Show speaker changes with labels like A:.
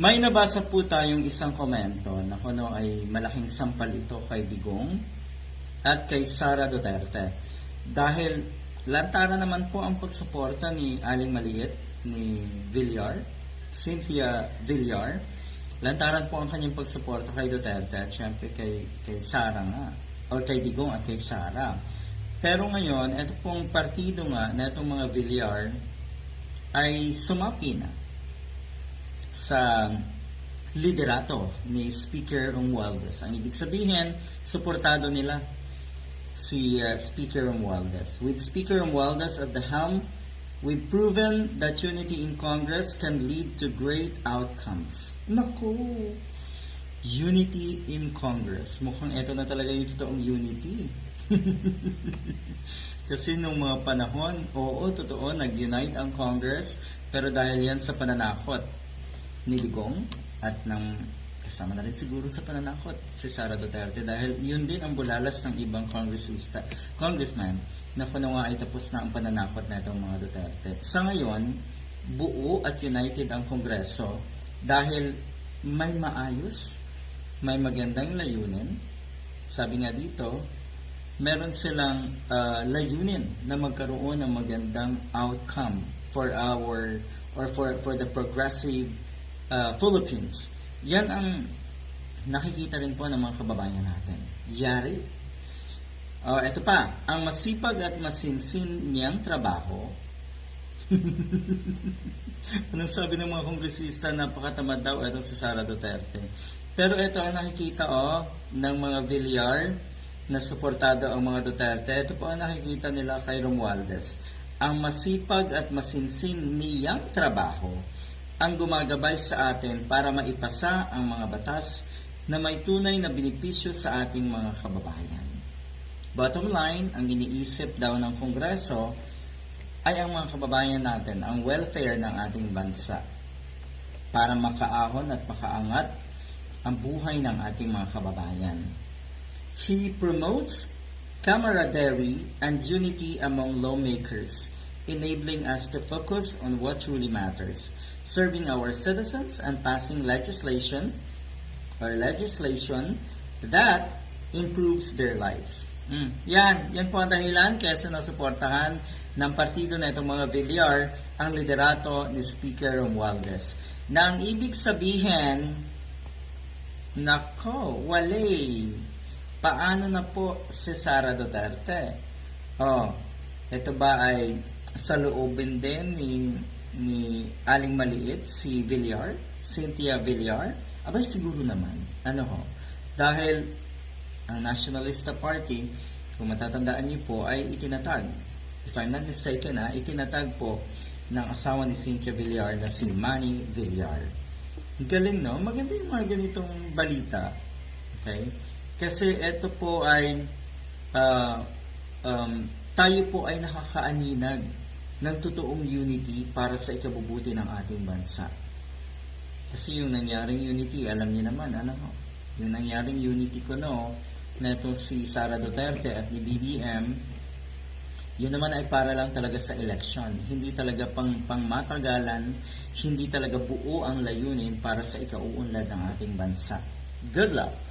A: May nabasa po tayong isang komento na kuno ay malaking sampal ito kay Digong at kay Sara Duterte. Dahil lantara naman po ang pagsuporta ni Aling Maliit, ni Villar, Cynthia Villar. Lantaran po ang kanyang pagsuporta kay Duterte at syempre kay, kay Sara nga, or kay Digong at kay Sara. Pero ngayon, ito pong partido nga na itong mga Villar ay sumapi na sa liderato ni Speaker Romualdez. Ang ibig sabihin, suportado nila si uh, Speaker Romualdez. With Speaker Romualdez at the helm, we've proven that unity in Congress can lead to great outcomes. Naku! Unity in Congress. Mukhang ito na talaga yung totoong unity. Kasi nung mga panahon, oo, totoo, nag-unite ang Congress, pero dahil yan sa pananakot ni Digong at ng kasama na rin siguro sa pananakot si Sara Duterte dahil yun din ang bulalas ng ibang congressista, congressman na kuno nga ay tapos na ang pananakot na itong mga Duterte. Sa ngayon, buo at united ang Kongreso dahil may maayos, may magandang layunin. Sabi nga dito, meron silang uh, layunin na magkaroon ng magandang outcome for our or for for the progressive uh, Philippines. Yan ang nakikita rin po ng mga kababayan natin. Yari. Uh, ito pa, ang masipag at masinsin niyang trabaho. Anong sabi ng mga kongresista, napakatamad daw itong si Sara Duterte. Pero ito ang nakikita oh, ng mga Villar na suportado ang mga Duterte. Ito po ang nakikita nila kay Romualdez. Ang masipag at masinsin niyang trabaho ang gumagabay sa atin para maipasa ang mga batas na may tunay na benepisyo sa ating mga kababayan. Bottom line, ang iniisip daw ng Kongreso ay ang mga kababayan natin, ang welfare ng ating bansa para makaahon at makaangat ang buhay ng ating mga kababayan. He promotes camaraderie and unity among lawmakers, enabling us to focus on what truly matters, serving our citizens and passing legislation or legislation that improves their lives. Mm. Yan, yan po ang dahilan kaya sinusuportahan ng partido na itong mga Villar ang liderato ni Speaker Romualdez. Na ang ibig sabihin, nako, wale, paano na po si Sara Duterte? Oh, ito ba ay sa loobin din ni ni Aling Maliit, si Villar, Cynthia Villar? Abay, siguro naman. Ano ho? Dahil ang Nationalista Party, kung matatandaan niyo po, ay itinatag. If I'm not mistaken, ha, itinatag po ng asawa ni Cynthia Villar na si Manny Villar. Galing, no? Maganda yung mga ganitong balita. Okay? Kasi ito po ay uh, um, tayo po ay nakakaaninag ng totoong unity para sa ikabubuti ng ating bansa. Kasi yung nangyaring unity, alam niyo naman, ano? Yung nangyaring unity ko no, na ito si Sara Duterte at ni BBM, yun naman ay para lang talaga sa election. Hindi talaga pang pangmatagalan, hindi talaga buo ang layunin para sa ikauunlad ng ating bansa. Good luck!